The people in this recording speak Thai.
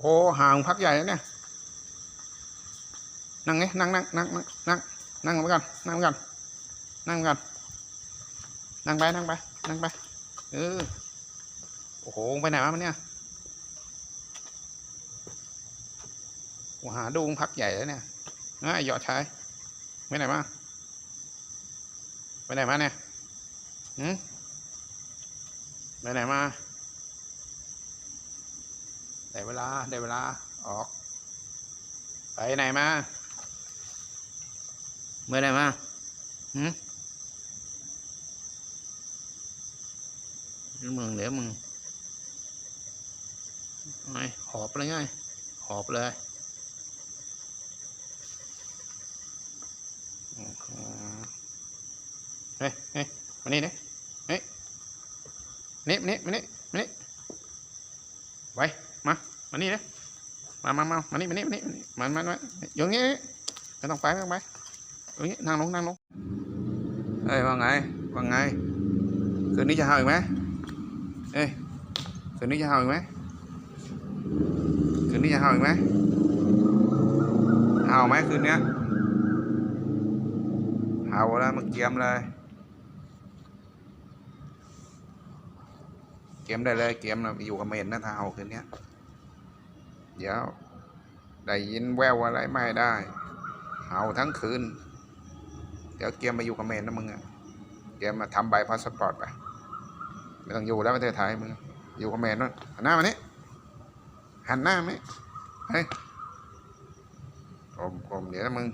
โอ้ห่างพักใหญ่แล้วเนี่ย นั่งไงนั่งนั่งนั่งนั่งนั่งนั่งไปก่อนนั่งไปก่อนนั่งไปก่อนนั่งไปนั่งไปนั่งไปเออโอ้โหไปไหนวะมันเนี่ยโอ้หาดูพักใหญ่แล้วเนี่ยน่าหยอดชายไปไหนมาไปไหนมาเนี่ยหืมไปไหนมา ได้เวลา ได้เวลา ออก ไปไหนมา เมื่อไหร่มาหืมมึงเดี๋ยวมึงไงหอบเลยไงหอบเลยเฮ้ยเฮ้ยมานี่นี่เฮ้ยนี่นี่มานี่มานี่ไว้ มามานี่นะมามามามานี่มานี่มานี่มามามาอยู่อย่างงี้ไม่ต้องไปไม่ต้องไปเอ้ยนั่งลงนั่งลงเอ้ยว่าไงว่าไงคืนนี้จะเห่าอีกไหมเอ้ยคืนนี้จะเห่าอีกไหมคืนนี้จะเห่าอีกไหมเห่าไหมคืนเนี้ยเห่าแล้วมึงเกียมเลย กมได้เลยเกียมนะอยู่กับเมนนะถ้าเห่าคืนเนี้ยเดี๋ยวได้ยินแววอะไรไม่ได้เห่าทั้งคืน เดี๋ยวเกมมาอยู่กับเมนนะมึงอะเกมมาทำใบพาสปอร์ตไปไม่ต้องอยู่แล้วประเทศไทยมึงอยู่กับเมนนู่นหันหน้ามานี่หันหน้ามานี่เฮ้ยกลมกลมเดี๋ยวนะมึง